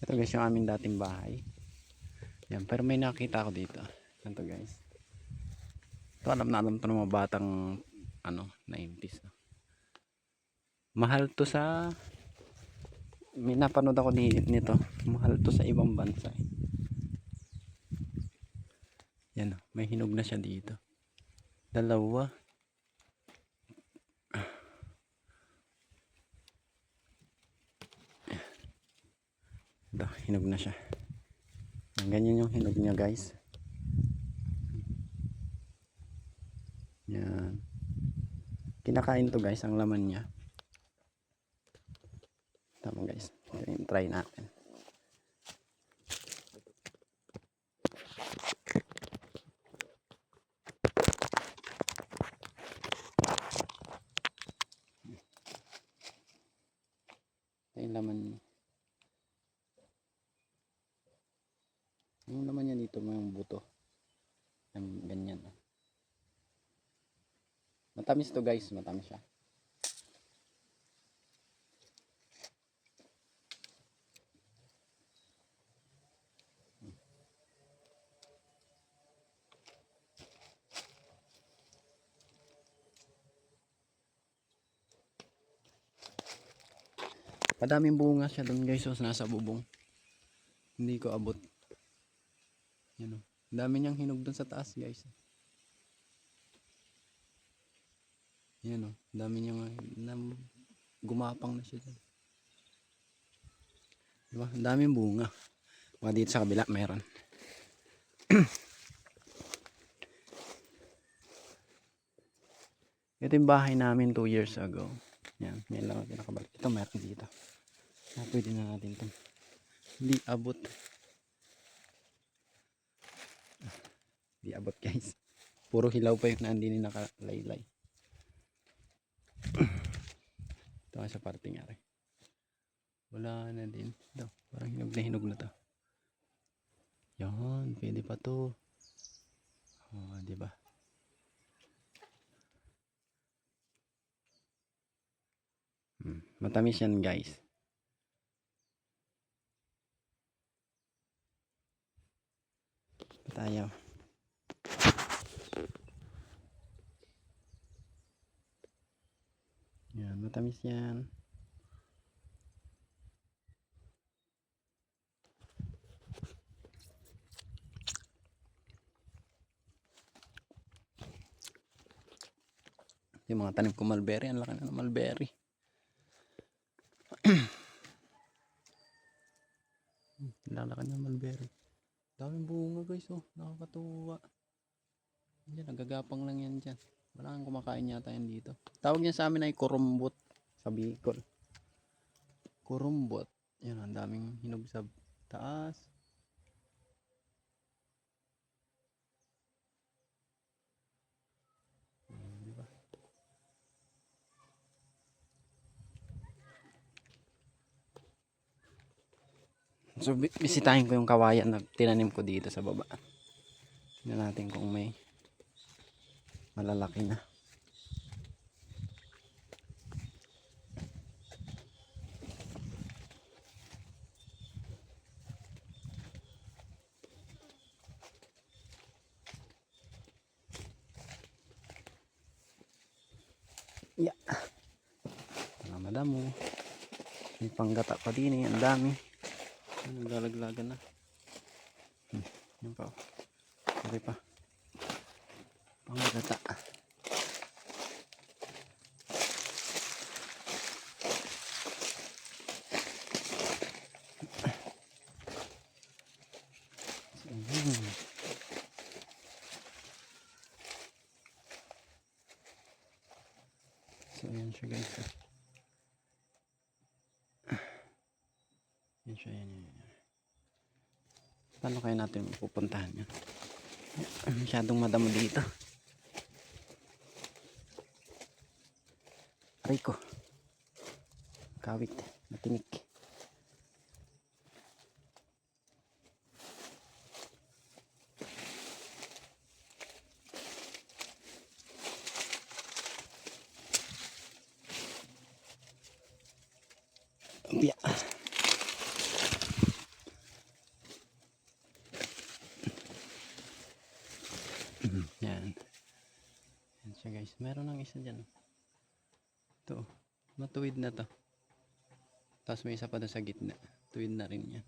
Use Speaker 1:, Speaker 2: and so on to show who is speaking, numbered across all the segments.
Speaker 1: Ito guys yung aming dating bahay. Yan, pero may nakita ako dito. Ganito guys. Ito alam na alam to ng mga batang ano, 90s. no? Mahal to sa may napanood ako ni, nito. Mahal to sa ibang bansa. eh. Yan, may hinog na siya dito. Dalawa. Ito, hinog na siya. Yan, Ganyan yung hinog niya guys. Yan. Kinakain to guys, ang laman niya. Tama guys. Try natin. Ito yung laman niya. Yung laman niya dito, mga buto. Yan, ganyan. oh. Matamis to guys, matamis siya. Madaming bunga siya doon guys, so nasa bubong. Hindi ko abot. Yan o. Dami niyang hinog doon sa taas guys. Yan o. Dami niyang nam, gumapang na siya dyan. Diba? Ang daming bunga. Mga dito sa kabila meron. Ito yung bahay namin 2 years ago. Yan, yan lang ang pinakabalik. Ito meron dito. Ah, pwede na natin ito. Hindi abot. Hindi abot guys. Puro hilaw pa yung nandi ni nakalaylay. Ito nga sa parte nga rin. Wala na din. Ito, parang hinog na hinog na to. Yan, pwede pa to. Oh, di ba? Hmm, matamis yan guys. Tayo. Yan, matamis yan. Yung mga tanim ko mulberry, ang laki na ng mulberry. Lalaki ng mulberry. Daming bunga guys oh, nakakatuwa. Yan, nagagapang lang yan dyan. Wala kang kumakain yata yan dito. Tawag niya sa amin ay kurumbot sa Bicol. Kurumbot. Yan, ang daming hinog sa taas. Hmm? So, bi- bisitahin ko yung kawayan na tinanim ko dito sa baba. Tingnan natin kung may malalaki na. Yeah. Mga madamo. May panggata pa din eh. Ang dami. Naglalaglagan na. Hmm, yun pa. oh. Okay pa. Panggata. Hmm. So, yan siya guys. oh. Yan siya, yan, yan, yan. Paano kaya natin pupuntahan yan? Masyadong madamo dito. try ko kawit matinik Pampiya. Yan. Yan siya guys. Meron ng isa dyan. Oh. Ito. oh. Matuwid na to. Tapos may isa pa doon sa gitna. Tuwid na rin yan.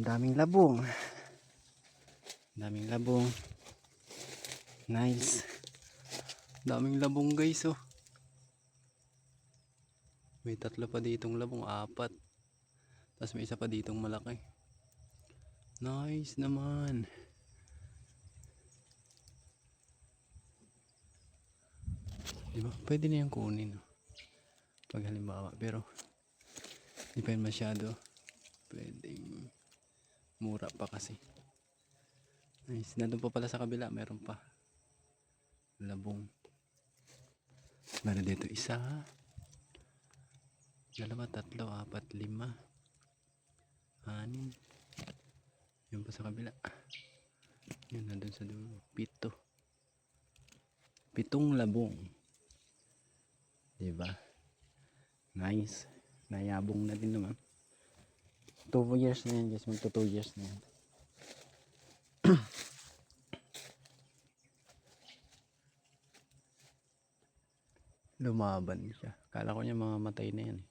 Speaker 1: Ang daming labong. Ang daming labong. Nice. Daming labong guys oh. May tatlo pa ditong labong, apat. Tapos may isa pa ditong malaki. Nice naman. Di? Pwede na yung kunin. oh. Pag halimbawa. Pero, di pa yun masyado. Pwedeng mura pa kasi. Nice. Nandun pa pala sa kabila. Meron pa. Labong. Meron dito isa. Dalawa, tatlo, apat, lima. Anim. Yun pa sa kabila. Yun, nandun sa dulo. Pito. Pitong labong. Diba? Nice. Nayabong na din naman. 2 years na yan guys. Magto 2 years na yan. Lumaban siya. Kala ko niya mamamatay na yan. eh.